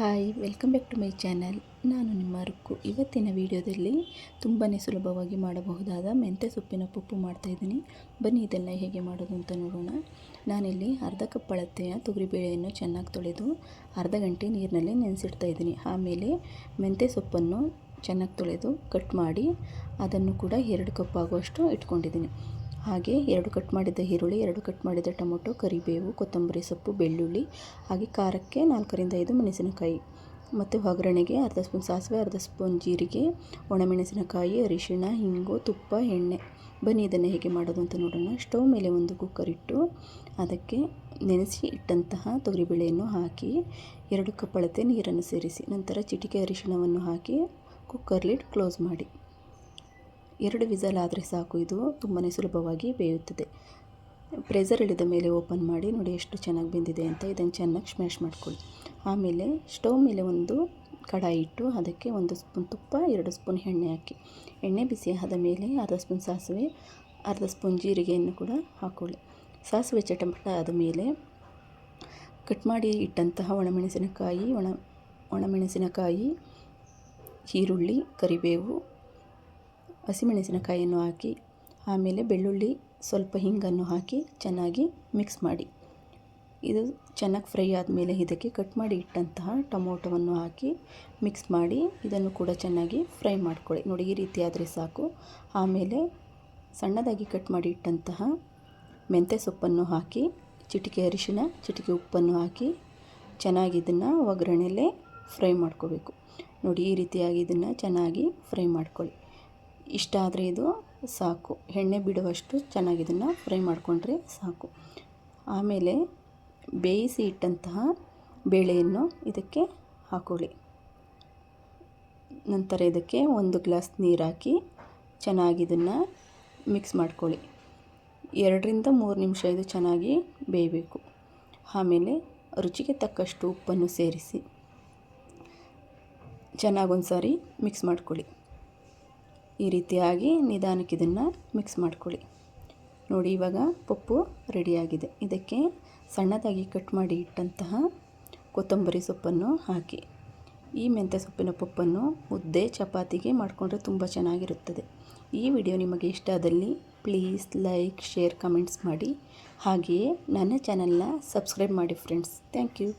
Hi, welcome back to my channel. ನಾನು ನಿಮ್ಮ ರುಕ್ಕು. ಇವತ್ತಿನ ವಿಡಿಯೋದಲ್ಲಿ ತುಂಬಾ ಸುಲಭವಾಗಿ ಮಾಡಬಹುದಾದ ಮೆಂತ್ಯ ಸೊಪ್ಪಿನ ಪಪ್ಪು ಮಾಡ್ತಾಯಿದ್ದೀನಿ ಬನ್ನಿ, ಇದೆಲ್ಲ ಹೇಗೆ ಮಾಡೋದು ಅಂತ ನೋಡೋಣ. ನಾನಿಲ್ಲಿ ಅರ್ಧ ಕಪ್ ಅಳತೆಯ ತೊಗರಿಬೇಳೆಯನ್ನು ಚೆನ್ನಾಗಿ ತೊಳೆದು ಅರ್ಧ ಗಂಟೆ ನೀರಿನಲ್ಲಿ ನೆನೆಸಿಡ್ತಾ ಇದ್ದೀನಿ. ಆಮೇಲೆ ಮೆಂತ್ಯ ಸೊಪ್ಪನ್ನು ಚೆನ್ನಾಗಿ ತೊಳೆದು ಕಟ್ ಮಾಡಿ ಅದನ್ನು ಕೂಡ ಎರಡು ಕಪ್ ಆಗುವಷ್ಟು ಇಟ್ಕೊಂಡಿದ್ದೀನಿ. ಹಾಗೆ ಎರಡು ಕಟ್ ಮಾಡಿದ ಈರುಳ್ಳಿ, ಎರಡು ಕಟ್ ಮಾಡಿದ ಟೊಮೊಟೊ, ಕರಿಬೇವು, ಕೊತ್ತಂಬರಿ ಸೊಪ್ಪು, ಬೆಳ್ಳುಳ್ಳಿ, ಹಾಗೆ ಖಾರಕ್ಕೆ ನಾಲ್ಕರಿಂದ ಐದು ಮೆಣಸಿನಕಾಯಿ ಮತ್ತು ಒಗ್ಗರಣೆಗೆ ಅರ್ಧ ಸ್ಪೂನ್ ಸಾಸಿವೆ, ಅರ್ಧ ಸ್ಪೂನ್ ಜೀರಿಗೆ, ಒಣಮೆಣಸಿನಕಾಯಿ, ಅರಿಶಿಣ ಹಿಂಗು ತುಪ್ಪ, ಎಣ್ಣೆ. ಬನ್ನಿ ಇದನ್ನು ಹೇಗೆ ಮಾಡೋದು ಅಂತ ನೋಡೋಣ. ಸ್ಟವ್ ಮೇಲೆ ಒಂದು ಕುಕ್ಕರ್ ಇಟ್ಟು ಅದಕ್ಕೆ ನೆನೆಸಿ ಇಟ್ಟಂತಹ ತೊಗರಿಬೇಳೆಯನ್ನು ಹಾಕಿ ಎರಡು ಕಪ್ ಅಳತೆ ನೀರನ್ನು ಸೇರಿಸಿ. ನಂತರ ಚಿಟಿಕೆ ಅರಿಶಿಣವನ್ನು ಹಾಕಿ ಕುಕ್ಕರ್ ಲಿಡ್ ಕ್ಲೋಸ್ ಮಾಡಿ. ಎರಡು ವಿಸಲ್ ಆದರೆ ಸಾಕು. ಇದು ತುಂಬಾ ಸುಲಭವಾಗಿ ಬೇಯುತ್ತದೆ. ಪ್ರೆಸರ್ ಇಳಿದ ಮೇಲೆ ಓಪನ್ ಮಾಡಿ, ನೋಡಿ ಎಷ್ಟು ಚೆನ್ನಾಗಿ ಬೆಂದಿದೆ ಅಂತ ಇದನ್ನು ಚೆನ್ನಾಗಿ ಸ್ಮ್ಯಾಶ್ ಮಾಡ್ಕೊಳ್ಳಿ. ಆಮೇಲೆ ಸ್ಟವ್ ಮೇಲೆ ಒಂದು ಕಡಾಯಿ ಇಟ್ಟು ಅದಕ್ಕೆ ಒಂದು ಸ್ಪೂನ್ ತುಪ್ಪ, ಎರಡು ಸ್ಪೂನ್ ಎಣ್ಣೆ ಹಾಕಿ. ಎಣ್ಣೆ ಬಿಸಿ ಆದ ಮೇಲೆ ಅರ್ಧ ಸ್ಪೂನ್ ಸಾಸಿವೆ, ಅರ್ಧ ಸ್ಪೂನ್ ಜೀರಿಗೆಯನ್ನು ಕೂಡ ಹಾಕ್ಕೊಳ್ಳಿ ಸಾಸಿವೆ ಚಟಪಟ ಆದ ಮೇಲೆ ಕಟ್ ಮಾಡಿ ಇಟ್ಟಂತಹ ಒಣಮೆಣಸಿನಕಾಯಿ, ಒಣ, ಒಣಮೆಣಸಿನಕಾಯಿ, ಈರುಳ್ಳಿ, ಕರಿಬೇವು ಹಸಿಮೆಣಸಿನಕಾಯಿಯನ್ನು ಹಾಕಿ, ಆಮೇಲೆ ಬೆಳ್ಳುಳ್ಳಿ ಸ್ವಲ್ಪ ಹಿಂಗನ್ನು ಹಾಕಿ ಚೆನ್ನಾಗಿ ಮಿಕ್ಸ್ ಮಾಡಿ. ಇದು ಚೆನ್ನಾಗಿ ಫ್ರೈ ಆದಮೇಲೆ ಇದಕ್ಕೆ ಕಟ್ ಮಾಡಿ ಇಟ್ಟಂತಹ ಟೊಮೊಟೊವನ್ನು ಹಾಕಿ ಮಿಕ್ಸ್ ಮಾಡಿ ಇದನ್ನು ಕೂಡ ಚೆನ್ನಾಗಿ ಫ್ರೈ ಮಾಡ್ಕೊಳ್ಳಿ. ನೋಡಿ, ಈ ರೀತಿ ಆದರೆ ಸಾಕು. ಆಮೇಲೆ ಸಣ್ಣದಾಗಿ ಕಟ್ ಮಾಡಿ ಇಟ್ಟಂತಹ ಮೆಂತ್ಯ ಸೊಪ್ಪನ್ನು ಹಾಕಿ, ಚಿಟಿಕೆ ಅರಿಶಿನ ಚಿಟಿಕೆ ಉಪ್ಪನ್ನು ಹಾಕಿ ಚೆನ್ನಾಗಿ ಇದನ್ನು ಒಗ್ಗರಣೆಯಲ್ಲೇ ಫ್ರೈ ಮಾಡ್ಕೋಬೇಕು. ನೋಡಿ, ಈ ರೀತಿಯಾಗಿ ಇದನ್ನು ಚೆನ್ನಾಗಿ ಫ್ರೈ ಮಾಡ್ಕೊಳ್ಳಿ. ಇಷ್ಟ ಆದರೆ ಇದು ಸಾಕು. ಎಣ್ಣೆ ಬಿಡುವಷ್ಟು ಚೆನ್ನಾಗಿ ಇದನ್ನು ಫ್ರೈ ಮಾಡಿಕೊಂಡ್ರೆ ಸಾಕು. ಆಮೇಲೆ ಬೇಯಿಸಿ ಇಟ್ಟಂತಹ ಬೇಳೆಯನ್ನು ಇದಕ್ಕೆ ಹಾಕೊಳ್ಳಿ. ನಂತರ ಇದಕ್ಕೆ ಒಂದು ಗ್ಲಾಸ್ ನೀರು ಹಾಕಿ ಚೆನ್ನಾಗಿ ಇದನ್ನು ಮಿಕ್ಸ್ ಮಾಡ್ಕೊಳ್ಳಿ. ಎರಡರಿಂದ ಮೂರು ನಿಮಿಷ ಇದು ಚೆನ್ನಾಗಿ ಬೇಯಬೇಕು. ಆಮೇಲೆ ರುಚಿಗೆ ತಕ್ಕಷ್ಟು ಉಪ್ಪನ್ನು ಸೇರಿಸಿ ಚೆನ್ನಾಗಿ ಒಂದು ಸಾರಿ ಮಿಕ್ಸ್ ಮಾಡ್ಕೊಳ್ಳಿ. ಈ ರೀತಿಯಾಗಿ ನಿಧಾನಕ್ಕೆ ಇದನ್ನು ಮಿಕ್ಸ್ ಮಾಡ್ಕೊಳ್ಳಿ. ನೋಡಿ, ಇವಾಗ ಪಪ್ಪು ರೆಡಿಯಾಗಿದೆ. ಇದಕ್ಕೆ ಸಣ್ಣದಾಗಿ ಕಟ್ ಮಾಡಿ ಇಟ್ಟಂತಹ ಕೊತ್ತಂಬರಿ ಸೊಪ್ಪನ್ನು ಹಾಕಿ. ಈ ಮೆಂತ್ಯ ಸೊಪ್ಪಿನ ಪಪ್ಪನ್ನು ಮುದ್ದೆ, ಚಪಾತಿಗೆ ಮಾಡಿಕೊಂಡ್ರೆ ತುಂಬ ಚೆನ್ನಾಗಿರುತ್ತದೆ. ಈ ವಿಡಿಯೋ ನಿಮಗೆ ಇಷ್ಟ ಆದಲ್ಲಿ ಪ್ಲೀಸ್ ಲೈಕ್ ಶೇರ್ ಕಮೆಂಟ್ಸ್ ಮಾಡಿ. ಹಾಗೆಯೇ ನನ್ನ ಚಾನಲ್ನ ಸಬ್ಸ್ಕ್ರೈಬ್ ಮಾಡಿ ಫ್ರೆಂಡ್ಸ್ ಥ್ಯಾಂಕ್ ಯು